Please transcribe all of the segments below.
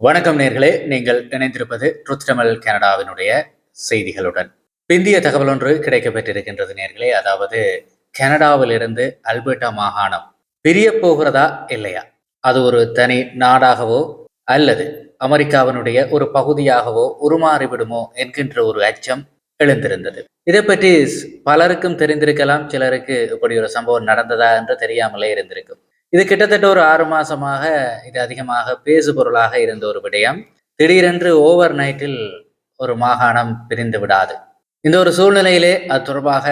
வணக்கம் நேர்களே. நீங்கள் இணைந்திருப்பது ட்ருத் தமிழ் கனடாவினுடைய செய்திகளுடன். பிந்திய தகவல் ஒன்று கிடைக்கப்பெற்றிருக்கின்றது நேர்களே. அதாவது கனடாவிலிருந்து அல்பர்டா மாகாணம் பிரிய போகிறதா இல்லையா? அது ஒரு தனி நாடாகவோ அல்லது அமெரிக்காவினுடைய ஒரு பகுதியாகவோ உருமாறிவிடுமோ என்கின்ற ஒரு அச்சம் எழுந்திருந்தது. இதை பற்றி பலருக்கும் தெரிந்திருக்கலாம். சிலருக்கு இப்படி ஒரு சம்பவம் நடந்ததா என்று தெரியாமலே இருந்திருக்கும். இது கிட்டத்தட்ட ஒரு ஆறு மாசமாக இது அதிகமாக பேசு பொருளாக இருந்த ஒரு விடயம். திடீரென்று ஓவர் நைட்டில் ஒரு மாகாணம் பிரிந்து விடாது. இந்த ஒரு சூழ்நிலையிலே அது தொடர்பாக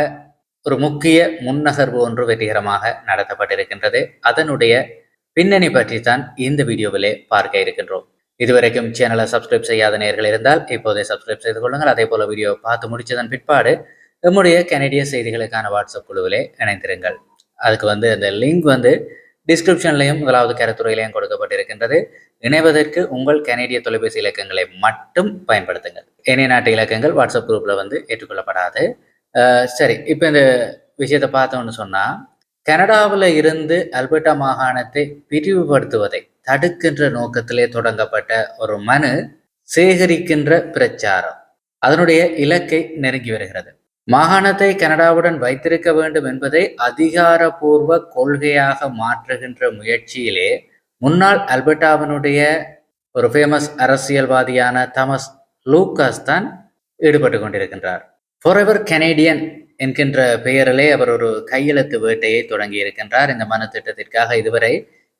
ஒரு முக்கிய முன்னகர்வு ஒன்று வெற்றிகரமாக நடத்தப்பட்டிருக்கின்றது. அதனுடைய பின்னணி பற்றி தான் இந்த வீடியோவிலே பார்க்க இருக்கின்றோம். இதுவரைக்கும் சேனலை சப்ஸ்கிரைப் செய்யாத நேர்கள் இருந்தால் இப்போதே சப்ஸ்கிரைப் செய்து கொள்ளுங்கள். அதே போல வீடியோ பார்த்து முடிச்சதன் பிற்பாடு நம்முடைய கனடிய செய்திகளுக்கான வாட்ஸ்அப் குழுவிலே இணைந்திருங்கள். அதுக்கு வந்து அந்த லிங்க் வந்து டிஸ்கிரிப்ஷன்லையும் முதலாவது கருத்துறையிலையும் கொடுக்கப்பட்டிருக்கின்றது. இணைவதற்கு உங்கள் கனேடிய தொலைபேசி இலக்கங்களை மட்டும் பயன்படுத்துங்கள். ஏனைய நாட்டு இலக்கங்கள் வாட்ஸ்அப் குரூப்பில் வந்து ஏற்றுக்கொள்ளப்படாது. சரி இப்போ இந்த விஷயத்தை பார்த்தோம்னு சொன்னால் கனடாவில் இருந்து அல்பர்டா மாகாணத்தை பிரிவுபடுத்துவதை தடுக்கின்ற நோக்கத்திலே தொடங்கப்பட்ட ஒரு மனு சேகரிக்கின்ற பிரச்சாரம். அதனுடைய இலக்கை நெருங்கி வருகிறது. மாகாணத்தை கனடாவுடன் வைத்திருக்க வேண்டும் என்பதை அதிகாரபூர்வ கொள்கையாக மாற்றுகின்ற முயற்சியிலே முன்னாள் அல்பர்டாவினுடைய ஒரு ஃபேமஸ் அரசியல்வாதியான தமஸ் லூகாஸ் தான் ஈடுபட்டு கொண்டிருக்கின்றார். ஃபாரெவர் கனேடியன் என்கின்ற பெயரிலே அவர் ஒரு கையெழுத்து வேட்டையை தொடங்கி இருக்கின்றார். இந்த மனு திட்டத்திற்காக இதுவரை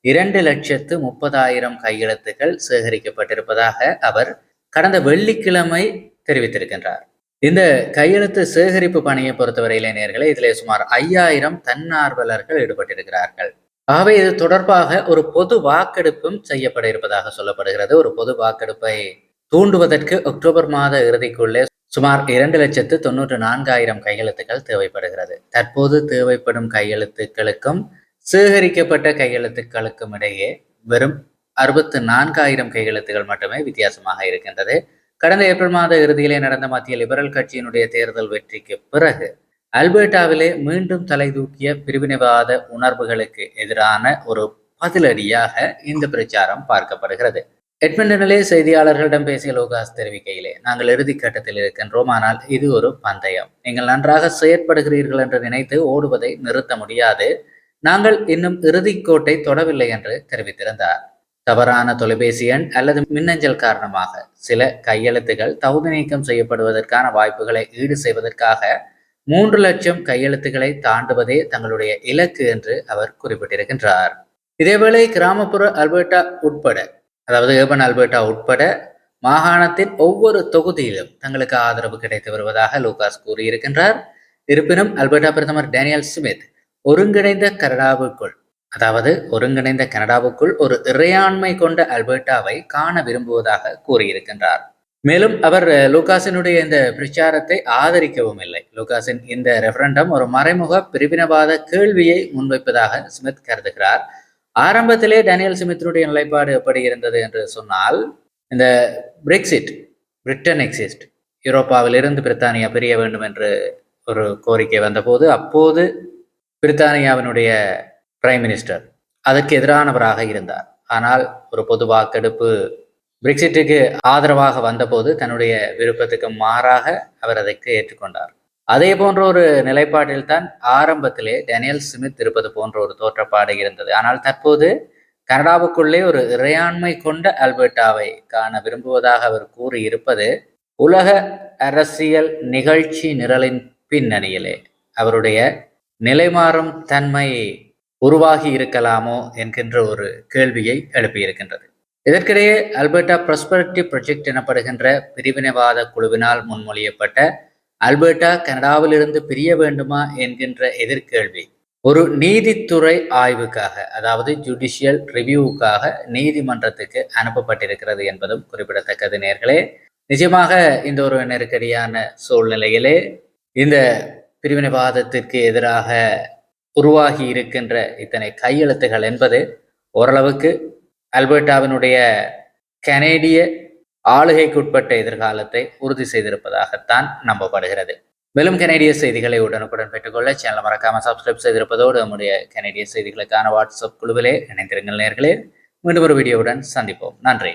இரண்டு லட்சத்து முப்பதாயிரம் கையெழுத்துக்கள் சேகரிக்கப்பட்டிருப்பதாக அவர் கடந்த வெள்ளிக்கிழமை தெரிவித்திருக்கின்றார். இந்த கையெழுத்து சேகரிப்பு பணியை பொறுத்தவரையிலே நேர்களே இதிலே சுமார் ஐயாயிரம் தன்னார்வலர்கள் ஈடுபட்டிருக்கிறார்கள். ஆகவே இது தொடர்பாக ஒரு பொது வாக்கெடுப்பும் செய்யப்பட இருப்பதாக சொல்லப்படுகிறது. ஒரு பொது வாக்கெடுப்பை தூண்டுவதற்கு அக்டோபர் மாத இறுதிக்குள்ளே சுமார் இரண்டு லட்சத்து தொண்ணூற்று நான்காயிரம் கையெழுத்துக்கள் தேவைப்படுகிறது. தற்போது தேவைப்படும் கையெழுத்துக்களுக்கும் சேகரிக்கப்பட்ட கையெழுத்துக்களுக்கும் இடையே வெறும் அறுபத்து நான்காயிரம் கையெழுத்துகள் மட்டுமே வித்தியாசமாக இருக்கின்றது. கடந்த ஏப்ரல் மாத இறுதியிலே நடந்த மத்திய லிபரல் கட்சியினுடைய தேர்தல் வெற்றிக்கு பிறகு அல்பர்டாவிலே மீண்டும் தலை தூக்கிய பிரிவினைவாத உணர்வுகளுக்கு எதிரான ஒரு பதிலடியாக இந்த பிரச்சாரம் பார்க்கப்படுகிறது. எட்மண்டனிலே செய்தியாளர்களிடம் பேசிய லோகாஸ் தெரிவிக்கையிலே நாங்கள் இறுதி கட்டத்தில் இருக்கின்றோம் ஆனால் இது ஒரு பந்தயம். நீங்கள் நன்றாக செயற்படுகிறீர்கள் என்று நினைத்து ஓடுவதை நிறுத்த முடியாது. நாங்கள் இன்னும் இறுதிக்கோட்டை தொடவில்லை என்று தெரிவித்திருந்தார். தவறான தொலைபேசி எண் அல்லது மின்னஞ்சல் காரணமாக சில கையெழுத்துகள் தகுதி நீக்கம் செய்யப்படுவதற்கான வாய்ப்புகளை ஈடு செய்வதற்காக மூன்று லட்சம் கையெழுத்துக்களை தாண்டுவதே தங்களுடைய இலக்கு என்று அவர் குறிப்பிட்டிருக்கின்றார். இதேவேளை கிராமப்புற அல்பர்டா உட்பட அதாவது ஏபன் அல்பர்டா உட்பட மாகாணத்தின் ஒவ்வொரு தொகுதியிலும் தங்களுக்கு ஆதரவு கிடைத்து வருவதாக லூகாஸ் கூறியிருக்கின்றார். இருப்பினும் அல்பர்டா பிரதமர் டேனியல் ஸ்மித் ஒருங்கிணைந்த கனடாவுக்குள் அதாவது ஒருங்கிணைந்த கனடாவுக்குள் ஒரு இறையாண்மை கொண்ட அல்பர்டாவை காண விரும்புவதாக கூறியிருக்கின்றார். மேலும் அவர் லூகாசினுடைய இந்த பிரச்சாரத்தை ஆதரிக்கவும் இல்லை. லூகாசின் இந்த ரெஃபரண்டம் ஒரு மறைமுக பிரிவினவாத கேள்வியை முன்வைப்பதாக ஸ்மித் கருதுகிறார். ஆரம்பத்திலே டேனியல் ஸ்மித்தினுடைய நிலைப்பாடு எப்படி இருந்தது என்று சொன்னால் இந்த பிரெக்சிட் பிரிட்டன் எக்ஸிஸ்ட் யூரோப்பாவிலிருந்து பிரித்தானியா பிரிய வேண்டும் என்று ஒரு கோரிக்கை வந்தபோது அப்போது பிரித்தானியாவினுடைய பிரைம் மினிஸ்டர் அதற்கு எதிரானவராக இருந்தார். ஆனால் ஒரு பொது வாக்கெடுப்பு பிரெக்சிட்டுக்கு ஆதரவாக வந்தபோது தன்னுடைய விருப்பத்துக்கு மாறாக அவர் அதற்கு ஏற்றுக்கொண்டார். அதே போன்ற ஒரு நிலைப்பாட்டில் தான் ஆரம்பத்திலே டேனியல் ஸ்மித் இருப்பது போன்ற ஒரு தோற்றப்பாடு இருந்தது. ஆனால் தற்போது கனடாவுக்குள்ளே ஒரு இறையாண்மை கொண்ட அல்பர்டாவை காண விரும்புவதாக அவர் கூறியிருப்பது உலக அரசியல் நிகழ்ச்சி நிரலின் பின்னணியிலே அவருடைய நிலைமாறும் தன்மை உருவாகி இருக்கலாமோ என்கின்ற ஒரு கேள்வியை எழுப்பியிருக்கின்றது. இதற்கிடையே அல்பர்டா ப்ரஸ்பரிட்டி ப்ரொஜெக்ட் எனப்படுகின்ற பிரிவினைவாத குழுவினால் முன்மொழியப்பட்ட அல்பர்டா கனடாவிலிருந்து பிரிய வேண்டுமா என்கின்ற எதிர்கேள்வி ஒரு நீதித்துறை ஆய்வுக்காக அதாவது ஜுடிஷியல் ரிவ்யூவுக்காக நீதிமன்றத்துக்கு அனுப்பப்பட்டிருக்கிறது என்பதும் குறிப்பிடத்தக்கது நேர்களே. நிஜமாக இந்த ஒரு நெருக்கடியான சூழ்நிலையிலே இந்த பிரிவினைவாதத்திற்கு எதிராக உருவாகி இருக்கின்ற இத்தனை கையெழுத்துகள் என்பது ஓரளவுக்கு அல்பர்டாவினுடைய கனேடிய ஆளுகைக்குட்பட்ட எதிர்காலத்தை உறுதி செய்திருப்பதாகத்தான் நம்பப்படுகிறது. மேலும் கனேடிய செய்திகளை உடனுக்குடன் பெற்றுக்கொள்ள சேனல் மறக்காம சப்ஸ்கிரைப் செய்திருப்பதோடு நம்முடைய கனேடிய செய்திகளுக்கான வாட்ஸ்அப் குழுவிலே இணைந்திருங்கள் நேர்களே. மீண்டும் ஒரு வீடியோவுடன் சந்திப்போம். நன்றி.